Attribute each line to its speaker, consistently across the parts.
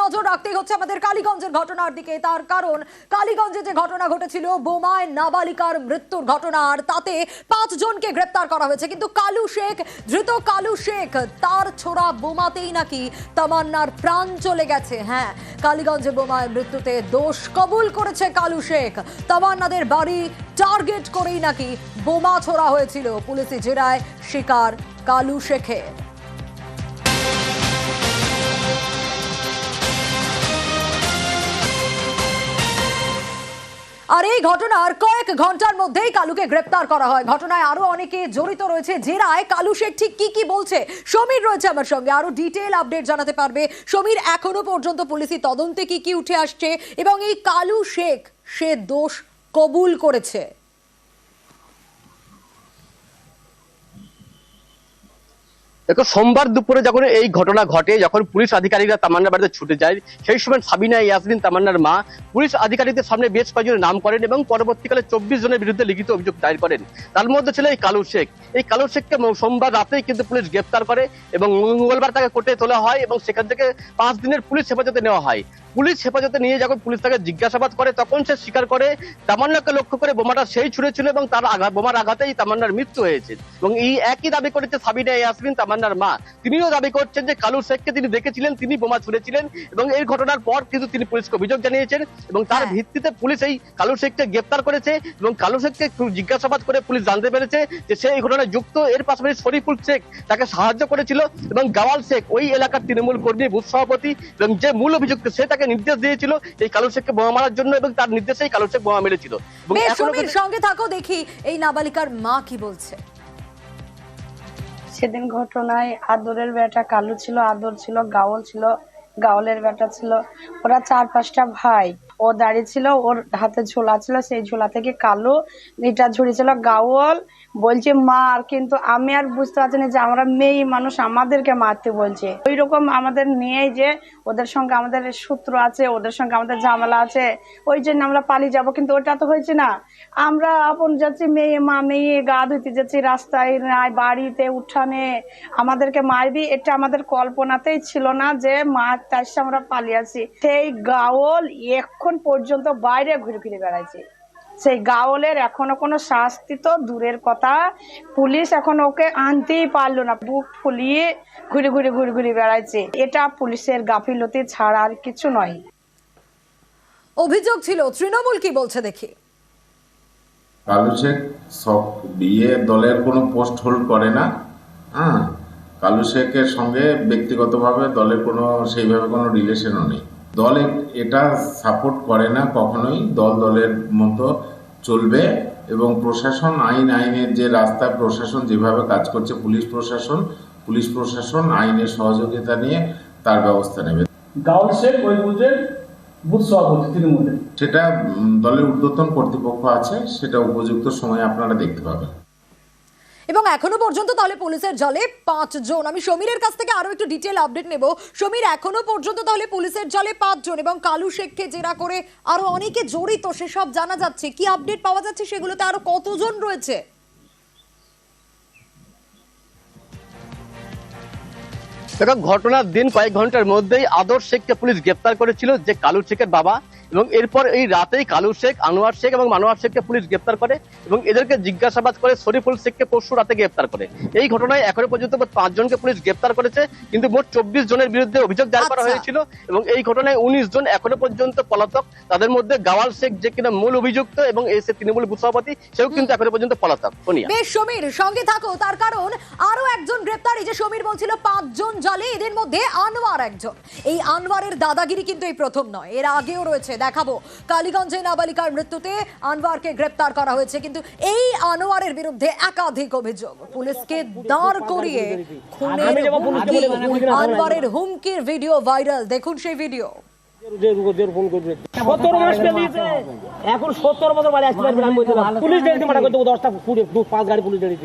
Speaker 1: নজর রাখতেই হচ্ছে আমাদের কালীগঞ্জের ঘটনার দিকে। তার কারণ, কালীগঞ্জে যে ঘটনা ঘটেছিল, বোমায় নাবালিকার মৃত্যুর ঘটনা, আর তাতে পাঁচজনকে গ্রেপ্তার করা হয়েছে। কিন্তু কালু শেখ, ধৃত কালু শেখ, তার ছোড়া বোমাতেই নাকি তামান্নার প্রাণ চলে গেছে। হ্যাঁ কালীগঞ্জে বোমায় মৃত্যুতে দোষ কবুল করেছে কালু শেখ। তামান্নাদের বাড়ি টার্গেট করেই নাকি বোমা ছোড়া হয়েছিল। পুলিশি জেরায় শিকার কালু শেখের। আর এই ঘটনার কয়েক ঘণ্টার মধ্যেই কালুকে গ্রেপ্তার করা হয়। ঘটনায় আরও অনেকে জড়িত রয়েছে। জেরায় কালু শেখ ঠিক কি কি বলছে? সমীর রয়েছে আমার সঙ্গে। আরও ডিটেল আপডেট জানাতে পারবে। সমীর এখনও পর্যন্ত পুলিশি তদন্তে কি কি উঠে আসছে এবং এই কালু শেখ, সে দোষ কবুল করেছে।
Speaker 2: দেখো, সোমবার দুপুরে যখন এই ঘটনা ঘটে, যখন পুলিশ আধিকারিকরা তামান্নার বাড়িতে ছুটে যায়, সেই সময় সাবিনা ইয়াসমিন, তামান্নার মা, পুলিশ আধিকারিকদের সামনে বেশ কয়েকজনের নাম করেন এবং পরবর্তীকালে চব্বিশ জনের বিরুদ্ধে লিখিত অভিযোগ দায়ের করেন। তার মধ্যে ছিল এই কালু শেখ। এই কালু শেখকে সোমবার রাতেই কিন্তু পুলিশ গ্রেপ্তার করে এবং মঙ্গলবার তাকে কোর্টে তোলা হয় এবং সেখান থেকে পাঁচ দিনের পুলিশ হেফাজতে নেওয়া হয়। পুলিশ হেফাজতে নিয়ে যখন পুলিশ তাকে জিজ্ঞাসাবাদ করে, তখন সে স্বীকার করে, তামান্নাকে লক্ষ্য করে বোমাটা সেই ছুড়েছিল এবং তার আঘাত বোমার আঘাতেই তামান্নার মৃত্যু হয়েছে। এবং এই একই দাবি করেছে সাবিনা ইয়াসমিন তামান্নার মা। তিনিও দাবি করছেন যে কালু শেখকে তিনি দেখেছিলেন তিনি বোমা ছুড়েছিলেন এবং এই ঘটনার পর কিন্তু তিনি পুলিশকে অভিযোগ জানিয়েছেন এবং তার
Speaker 1: হ্যাঁ।
Speaker 2: ভিত্তিতে পুলিশ এই কালু শেখকে গ্রেপ্তার করেছে এবং কালু শেখকে জিজ্ঞাসাবাদ করে পুলিশ জানতে পেরেছে যে সে এই ঘটনায় যুক্ত। এর পাশাপাশি শরীফুল শেখ তাকে সাহায্য করেছিল এবং গাওয়াল শেখ ওই এলাকার তৃণমূল কর্মী বুথ সভাপতি এবং যে মূল অভিযুক্ত সে তাকে নির্দেশ দিয়েছিল এই কালু শেখকে বোমা মারার জন্য এবং তার নির্দেশেই কালু শেখ বোমা মেরেছিল।
Speaker 1: সঙ্গে থাকো দেখি এই নাবালিকার মা কি বলছে।
Speaker 3: সেদিন ঘটনায় আদরের বেটা কালু ছিল, আদর ছিল, গাওল ছিল, গাওলের বেটা ছিল। ওরা চার পাঁচটা ভাই। ও দাঁড়িয়ে ছিল, ওর হাতে ঝোলা ছিল, সেই ঝোলা থেকে কালু, এটা ঝুড়িছিল গাওল বলছে মার কিন্তু আমি আর বুঝতে পারছি না যে আমরা মেয়ে মানুষ, আমাদেরকে মারতে বলছে। ওই রকম আমাদের নিয়ে যে, ওদের সঙ্গে আমাদের সূত্র আছে, ওদের সঙ্গে আমাদের ঝামেলা আছে, ওই জন্য আমরা পালিয়ে যাব। কিন্তু ওটা তো হয়েছে না। আমরা আপন যাচ্ছি, মেয়ে, মা, মেয়ে, গা ধুতে যাচ্ছি, রাস্তায় নাই, বাড়িতে উঠানে। আমাদেরকে মারবি, এটা আমাদের কল্পনাতেই ছিল না যে, মা, তার আমরা পালিয়ে আছি সেই গাওল এখন পর্যন্ত বাইরে ঘুরে ঘুরে বেড়াইছে। সেই গাওলের এখনও কোনো শাস্তি তো দূরের কথা। পুলিশ এখন ওকে আনতেই পারল না। বুক ফুলিয়ে ঘুরে ঘুরে ঘুরে ঘুরে বেড়াইছে। এটা পুলিশের গাফিলতি ছাড়া আর কিছু নয়।
Speaker 1: অভিযোগ ছিল তৃণমূল কি বলছে দেখি।
Speaker 4: কালু শেখ সব বিয়ে দলের কোনো পোস্ট হোল্ড করে না। হ্যাঁ কালু শেখের সঙ্গে ব্যক্তিগতভাবে দলের কোনো সেইভাবে কোনো রিলেশনও নেই। দল এটা সাপোর্ট করে না কখনোই দল দলের মতো চলবে এবং প্রশাসন আইন আইনের যে রাস্তায় প্রশাসন যেভাবে কাজ করছে পুলিশ প্রশাসন পুলিশ প্রশাসন আইনের সহযোগিতা নিয়ে তার ব্যবস্থা নেবে।
Speaker 5: গাউল শেখ ওই বুথ সভাপতি তৃণমূলের।
Speaker 4: সেটা দলের ঊর্ধ্বতন কর্তৃপক্ষ আছে সেটা উপযুক্ত সময়ে আপনারা দেখতে পাবেন।
Speaker 1: এবং এখনও পর্যন্ত তাহলে পুলিশের জালে পাঁচজন। আমি সমীরের কাছ থেকে আরও একটু ডিটেল আপডেট নেব। সমীর, এখনও পর্যন্ত তাহলে পুলিশের জালে পাঁচজন এবং কালু শেখকে জেরা করে আরও অনেকে জড়িত, সেসব জানা যাচ্ছে। কি আপডেট পাওয়া যাচ্ছে সেগুলোতে আরও কতজন রয়েছে?
Speaker 2: দেখো, ঘটনার দিন কয়েক ঘণ্টার মধ্যেই আদর শেখকে পুলিশ গ্রেপ্তার করেছিল যে কালু শেখের বাবা এবং এরপর এই রাতেই কালু শেখ আনোয়ার শেখ এবং মানোয়ার শেখকে পুলিশ গ্রেপ্তার করে এবং এদেরকে জিজ্ঞাসাবাদ করে শরীফুল শেখকে পরশু রাতে গ্রেপ্তার করে। এই ঘটনায় এখনও পর্যন্ত মোট পাঁচজনকে পুলিশ গ্রেপ্তার করেছে কিন্তু মোট চব্বিশ জনের বিরুদ্ধে অভিযোগ দায়ের করা
Speaker 1: আচ্ছা।
Speaker 2: হয়েছিল এবং এই ঘটনায় উনিশ জন এখনও পর্যন্ত পলাতক। তাদের মধ্যে গাওয়াল শেখ যে কিনা মূল অভিযুক্ত এবং এই সে তৃণমূল বুথ সভাপতি সেও কিন্তু এখনও পর্যন্ত পলাতক।
Speaker 1: বেশ সমীর সঙ্গে থাকো। তার কারণ আরও একজন গ্রেপ্তার এই যে সমীর বলছিল পাঁচজন জালে এদের মধ্যে আনোয়ার একজন। এই আনোয়ারের দাদাগিরি কিন্তু এই প্রথম নয়। এর আগেও রয়েছে দেখাবো। কালীগঞ্জে নাবালিকার মৃত্যুতে আনোয়ারকে গ্রেপ্তার করা হয়েছে কিন্তু এই আনোয়ারের বিরুদ্ধে একাধিক অভিযোগ। পুলিশকে দাঁড় করিয়ে খুনের আনোয়ারের হুমকির ভিডিও ভাইরাল। দেখুন সেই ভিডিও।
Speaker 6: সত্তর মাস পেরিয়েছে এখন সত্তর বছর বাড়ি আসতে পারবে আমি বলছিলাম পুলিশ ডেড়ি মানা করতে দশটা কুড়ি পাঁচ গাড়ি পুলিশ ডেড়ি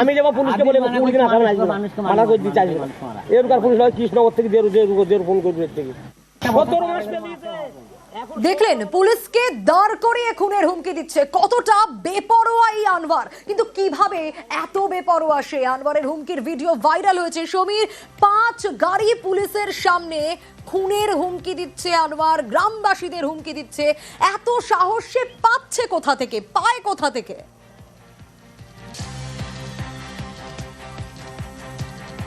Speaker 6: আমি যেমন পুলিশকে বলে কুড়ি দিন না। মানা করে দিতে চাইবে। এরকার পুলিশ কৃষ্ণনগর থেকে দেড় দেড় দেড় ফোন করবে থেকে।
Speaker 1: দেখলেন, পুলিশকে দাঁড় করিয়ে খুনের হুমকি দিচ্ছে। কতটা বেপরোয়া এই আনওয়ার কিন্তু কীভাবে এত বেপরোয়া সে আনওয়ারের হুমকির ভিডিও ভাইরাল হয়েছে? সমীর, পাঁচ গাড়ি পুলিশের সামনে খুনের হুমকি দিচ্ছে আনোয়ার, গ্রামবাসীদের হুমকি দিচ্ছে। এত সাহস সে পাচ্ছে কোথা থেকে? পায় কোথা থেকে?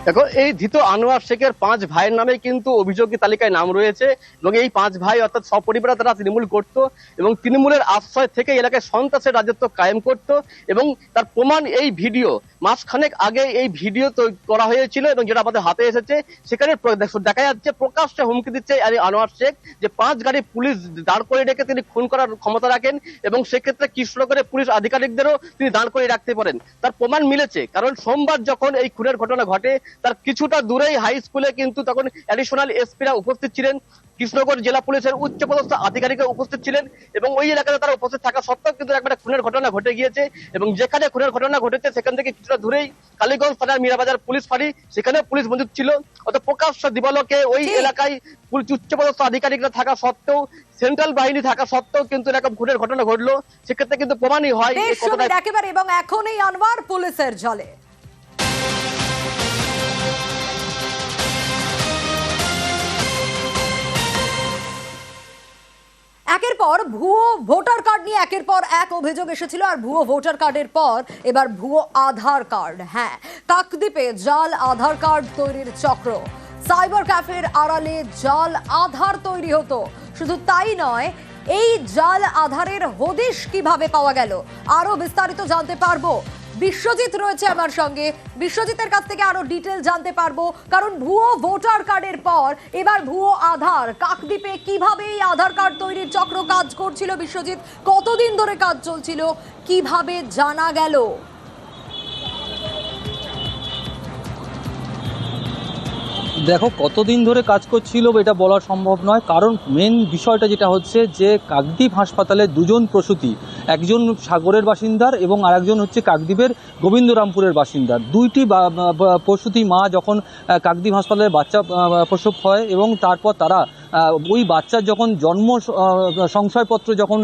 Speaker 2: দেখো, এই ধৃত আনোয়ার শেখের পাঁচ ভাইয়ের নামে কিন্তু অভিযোগী তালিকায় নাম রয়েছে এবং এই পাঁচ ভাই অর্থাৎ সপরিবারে তারা তৃণমূল করত এবং তৃণমূলের আশ্রয় থেকে এলাকায় সন্ত্রাসের রাজত্ব কায়েম করত এবং তার প্রমাণ এই ভিডিও, মাসখানেক আগে এই ভিডিও করা হয়েছিল এবং যেটা আমাদের হাতে এসেছে, সেখানে দেখা যাচ্ছে প্রকাশ্যে হুমকি দিচ্ছে আনোয়ার শেখ যে পাঁচ গাড়ি পুলিশ দাঁড় করে রেখে তিনি খুন করার ক্ষমতা রাখেন এবং সেক্ষেত্রে কৃষ্ণনগরের পুলিশ আধিকারিকদেরও তিনি দাঁড় করে রাখতে পারেন। তার প্রমাণ মিলেছে, কারণ সোমবার যখন এই খুনের ঘটনা ঘটে তার কিছুটা দূরেই হাই স্কুলে কিন্তু তখন অ্যাডিশনাল এসপিরা উপস্থিত ছিলেন। কৃষ্ণনগর জেলা পুলিশের উচ্চপদস্থ আধিকারিকরা উপস্থিত ছিলেন এবং ওই এলাকাতে তারা উপস্থিত থাকা সত্ত্বেও কিন্তু একটা খুনের ঘটনা ঘটে গিয়েছে এবং যেখানে খুনের ঘটনা ঘটেছে সেখান থেকে কিছুটা দূরেই কালীগঞ্জ থানার মীরাবাজার পুলিশ ফাঁড়ি সেখানে পুলিশ মজুদ ছিল। অত প্রকাশ্য দিবালকে ওই এলাকায় পুলিশ উচ্চপদস্থ আধিকারিকরা থাকা সত্ত্বেও সেন্ট্রাল বাহিনী থাকা সত্ত্বেও কিন্তু এরকম খুনের ঘটনা ঘটলো। সেক্ষেত্রে কিন্তু প্রমাণই হয়
Speaker 1: একেবারে এবং এখনই আনোয়ার পুলিশের জলে। একের পর ভুয়ো ভোটার কার্ড নিয়ে একের পর এক অভিযোগ এসেছিল, আর ভুয়ো ভোটার কার্ডের পর এবার ভুয়ো আধার কার্ড। হ্যাঁ কাকদ্বীপে জাল আধার কার্ড তৈরির চক্র। সাইবার ক্যাফের আড়ালে জাল আধার তৈরি হতো। শুধু তাই নয়, এই জাল আধারের হদিশ কীভাবে পাওয়া গেল আরও বিস্তারিত জানতে পারব। বিশ্বজিৎ রয়েছে আমার সঙ্গে। বিশ্বজিতের কাছ থেকে আরও ডিটেল জানতে পারব, কারণ ভুয়ো ভোটার কার্ডের পর এবার ভুয়ো আধার। কাকদ্বীপে কীভাবে এই আধার কার্ড তৈরির চক্র কাজ করছিল বিশ্বজিৎ? কতদিন ধরে কাজ চলছিল? কীভাবে জানা গেল?
Speaker 7: দেখো, কতদিন ধরে কাজ করছিল, এটা বলা সম্ভব নয়। কারণ মেন বিষয়টা যেটা হচ্ছে যে, কাকদ্বীপ হাসপাতালে দুজন প্রসূতি, একজন সাগরের বাসিন্দার এবং আরেকজন হচ্ছে কাকদ্বীপের গোবিন্দরামপুরের বাসিন্দার। দুইটি প্রসূতি মা যখন কাকদ্বীপ হাসপাতালে বাচ্চা প্রসব হয় এবং তারপর তারা ওই বাচ্চার যখন জন্ম সংশয়পত্র যখন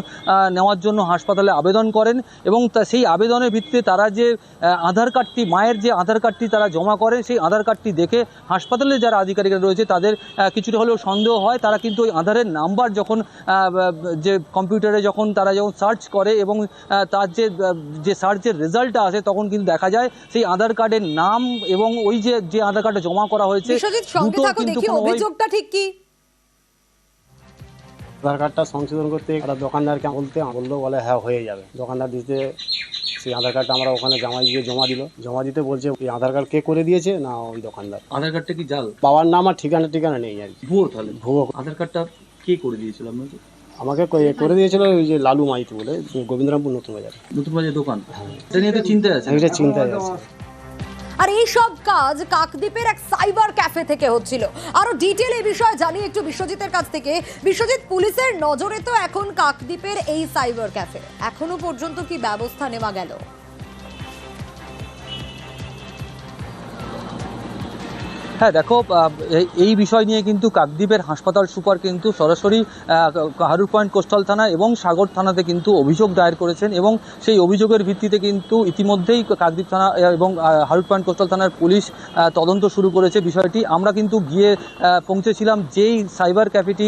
Speaker 7: নেওয়ার জন্য হাসপাতালে আবেদন করেন এবং তা- সেই আবেদনের ভিত্তিতে তারা যে আধার কার্ডটি মায়ের যে আধার কার্ডটি তারা জমা করেন সেই আধার কার্ডটি দেখে হাসপাতালে যারা আধিকারিকরা রয়েছে তাদের কিছুটা হলেও সন্দেহ হয়। তারা কিন্তু ওই আধারের নাম্বার যখন যে কম্পিউটারে যখন তারা যখন সার্চ করে এবং তার যে যে সার্চের রেজাল্টটা আসে তখন কিন্তু দেখা যায় সেই আধার কার্ডের নাম এবং ওই যে যে আধার কার্ডটা জমা করা হয়েছে দুটো কিন্তু
Speaker 1: অভিযোগটা ঠিক কি?
Speaker 8: আধার কার্ডটা সংশোধন করতে একটা দোকানদারকে বলতে বলল বলে হ্যাঁ হয়ে যাবে। দোকানদার দিতে সেই আধার কার্ডটা আমরা ওখানে জমা দিয়ে জমা দিল। জমা দিতে বলছে এই আধার কার্ড কে করে দিয়েছে না ওই দোকানদার?
Speaker 7: আধার কার্ডটা কি জাল?
Speaker 8: বাবার নাম আর ঠিকানা ঠিকানা নেই আর কি।
Speaker 7: ভুয়ো তাহলে?
Speaker 8: ভুয়ো।
Speaker 7: আধার কার্ডটা কে করে দিয়েছিল আপনাকে?
Speaker 8: আমাকে করে দিয়েছিল ওই যে লালু মাইতি বলে গোবিন্দরামপুর নতুন বাজার।
Speaker 7: নতুন বাজার দোকান? এটা নিয়ে তো চিন্তায় আছে।
Speaker 8: এটা চিন্তায় আছি।
Speaker 1: আর এই সব কাজ কাকদ্বীপের এক সাইবার ক্যাফে থেকে হচ্ছিল। আরও ডিটেল এই বিষয়ে জানি একটু বিশ্বজিতের কাছ থেকে। বিশ্বজিৎ, পুলিশের নজরে তো এখন কাকদ্বীপের এই সাইবার ক্যাফে। এখনও পর্যন্ত কি ব্যবস্থা নেওয়া গেল?
Speaker 7: হ্যাঁ দেখো এই- বিষয় নিয়ে কিন্তু কাকদ্বীপের হাসপাতাল সুপার কিন্তু সরাসরি আহ, কাহারুর পয়েন্ট কোস্টাল থানা এবং সাগর থানাতে কিন্তু অভিযোগ দায়ের করেছেন এবং সেই অভিযোগের ভিত্তিতে কিন্তু ইতিমধ্যেই কাকদ্বীপ থানা এবং হারুর পয়েন্ট কোস্টাল থানার পুলিশ তদন্ত শুরু করেছে বিষয়টি। আমরা কিন্তু গিয়ে পৌঁছেছিলাম যেই সাইবার ক্যাফেটি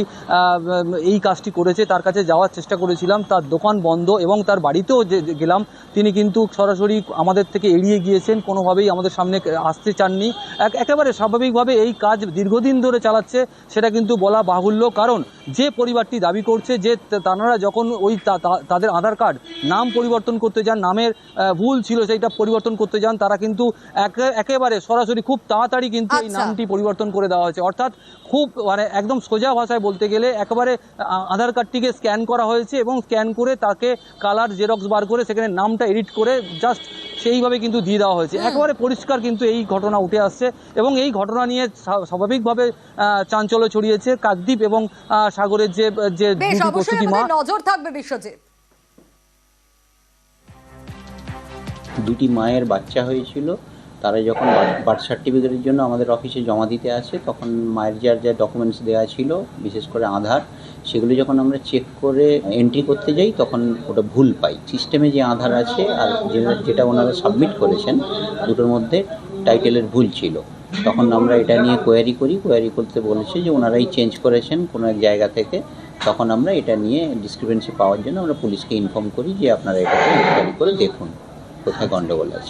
Speaker 7: এই কাজটি করেছে তার কাছে যাওয়ার চেষ্টা করেছিলাম তার দোকান বন্ধ এবং তার বাড়িতেও যে গেলাম তিনি কিন্তু সরাসরি আমাদের থেকে এড়িয়ে গিয়েছেন কোনোভাবেই আমাদের সামনে আসতে চাননি। এক একেবারে স্বাভাবিকভাবে এই কাজ দীর্ঘদিন ধরে চালাচ্ছে সেটা কিন্তু বলা বাহুল্য। কারণ যে পরিবারটি দাবি করছে যে তারা যখন ওই তাদের আধার কার্ড নাম পরিবর্তন করতে যান নামের ভুল ছিল সেইটা পরিবর্তন করতে যান তারা কিন্তু একেবারে সরাসরি খুব তাড়াতাড়ি কিন্তু এই
Speaker 1: আচ্ছা।
Speaker 7: নামটি পরিবর্তন করে দেওয়া হয়েছে। অর্থাৎ খুব মানে একদম সোজা ভাষায় বলতে গেলে একেবারে আধার কার্ডটিকে স্ক্যান করা হয়েছে এবং স্ক্যান করে তাকে কালার জেরক্স বার করে সেখানে নামটা এডিট করে জাস্ট সেইভাবে কিন্তু দিয়ে দেওয়া হয়েছে। একেবারে পরিষ্কার কিন্তু এই ঘটনা উঠে আসছে এবং এই ঘটনা নিয়ে স্বা- স্বাভাবিকভাবে চাঞ্চল্য ছড়িয়েছে কাকদ্বীপ এবং সাগরের যে যে
Speaker 1: নজর থাকবে বিশ্বজিৎ।
Speaker 9: দুটি মায়ের বাচ্চা হয়েছিল।
Speaker 2: তারা যখন বার্থ সার্টিফিকেটের জন্য আমাদের অফিসে জমা দিতে আসে তখন মায়ের যার যা ডকুমেন্টস দেওয়া ছিল বিশেষ করে আধার সেগুলো যখন আমরা চেক করে এন্ট্রি করতে যাই তখন ওটা ভুল পাই। সিস্টেমে যে আধার আছে আর যেটা ওনারা সাবমিট করেছেন দুটোর মধ্যে টাইটেলের ভুল ছিল। তখন আমরা এটা নিয়ে কোয়ারি করি কোয়ারি করতে বলেছে যে ওনারাই চেঞ্জ করেছেন কোনো এক জায়গা থেকে। তখন আমরা এটা নিয়ে ডিসক্রিপেন্সি পাওয়ার জন্য আমরা পুলিশকে ইনফর্ম করি যে আপনারা এটাকে ইনকোয়ারি করে দেখুন, কোথায় গণ্ডগোল আছে।